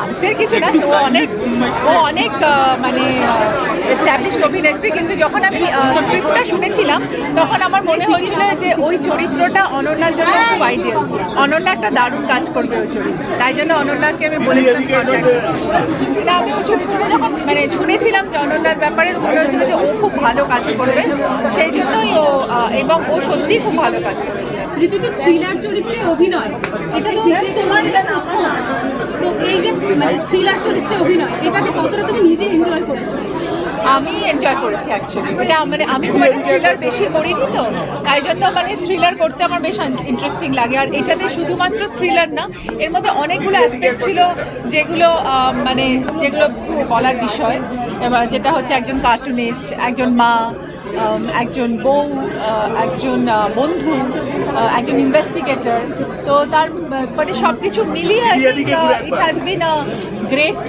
ডান্সের কিছু না ও অনেক ও অনেক মানে এস্টাবলিশড অভিনেত্রী কিন্তু যখন আমি স্ক্রিপ্টটা শুনেছিলাম তখন আমার মনে হয়েছিল যে ওই চরিত্রটা অনন্যার জন্য খুব আইডিয়াল অনন্যা একটা দারুণ কাজ করবে ওই চরিত্র। তাই জন্য অনন্যাকে আমি বলেছিলাম। এটা আমি ওই চরিত্রটা যখন মানে শুনেছিলাম যে অনন্যার ব্যাপারে মনে হয়েছিল যে ও খুব ভালো কাজ করবে। সেই জন্যই ও এবং ও সত্যিই খুব ভালো কাজ করেছে। ঋতুতে থ্রিলার চরিত্রে অভিনয় এটা তো তোমার? এটা যে মানে থ্রিলার চরিত্রে অভিনয় এটাকে কতটা তুমি নিজে এনজয় করেছ? আমি এনজয় করেছি অ্যাকচুয়ালি এটা মানে আমি থ্রিলার বেশি করিনি তো তাই জন্য মানে থ্রিলার করতে আমার বেশ ইন্টারেস্টিং লাগে। আর এটাতে শুধুমাত্র থ্রিলার না এর মধ্যে অনেকগুলো অ্যাসপেক্ট ছিল যেগুলো মানে যেগুলো বলার বিষয়। এবার যেটা হচ্ছে একজন কার্টুনিস্ট একজন মা একজন বউ একজন বন্ধু একজন ইনভেস্টিগেটর তো তার মানে সব কিছু মিলিয়ে it has been a great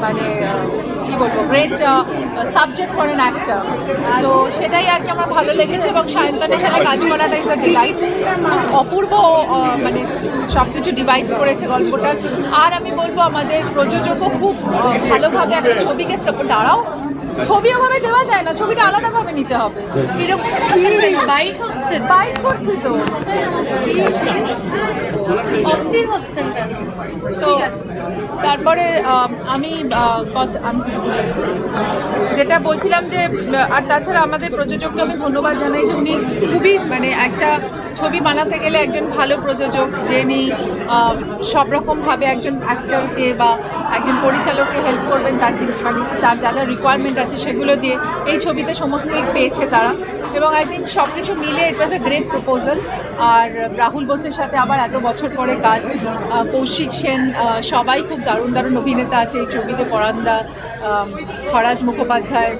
মানে কি বলব great subject for an actor তো সেটাই আর কি আমার ভালো লেগেছে এবং সায়ন্তনের সাথে কাজ করাটা ইজ ডিলাইট অপূর্ব মানে সব কিছু ডিভাইস করেছে গল্পটা। আর আমি বলব আমাদের প্রযোজকও খুব ভালোভাবে একটা ছবিকে support- তারাও ছবি ওভাবে দেওয়া যায় না ছবিটা আলাদাভাবে নিতে হবে। এরকম বাইট হচ্ছে? বাইট করছি তো। অস্থির হচ্ছেন তো তারপরে আমি যেটা বলছিলাম যে আর তাছাড়া আমাদের প্রযোজককে আমি ধন্যবাদ জানাই যে উনি খুবই মানে একটা ছবি বানাতে গেলে একজন ভালো প্রযোজক, যিনি সব রকমভাবে একজন অ্যাক্টরকে বা একজন পরিচালককে হেল্প করবেন, তার যে মানে তার যা যা রিকোয়ারমেন্ট আছে সেগুলো দিয়ে এই ছবিতে সমস্তই পেয়েছে তারা। এবং আই থিঙ্ক সব কিছু মিলে it was a great proposal আর রাহুল বোসের সাথে আবার এত বছর পরে কাজ কৌশিক সেন সবাই খুব দারুণ দারুণ অভিনেতা আছে। এই ছবিতে পরান্দা খরাজ মুখোপাধ্যায়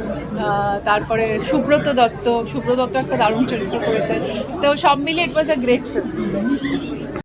তারপরে সুব্রত দত্ত। সুব্রত দত্ত একটা দারুণ চরিত্র করেছে। তো সব মিলে it was a great film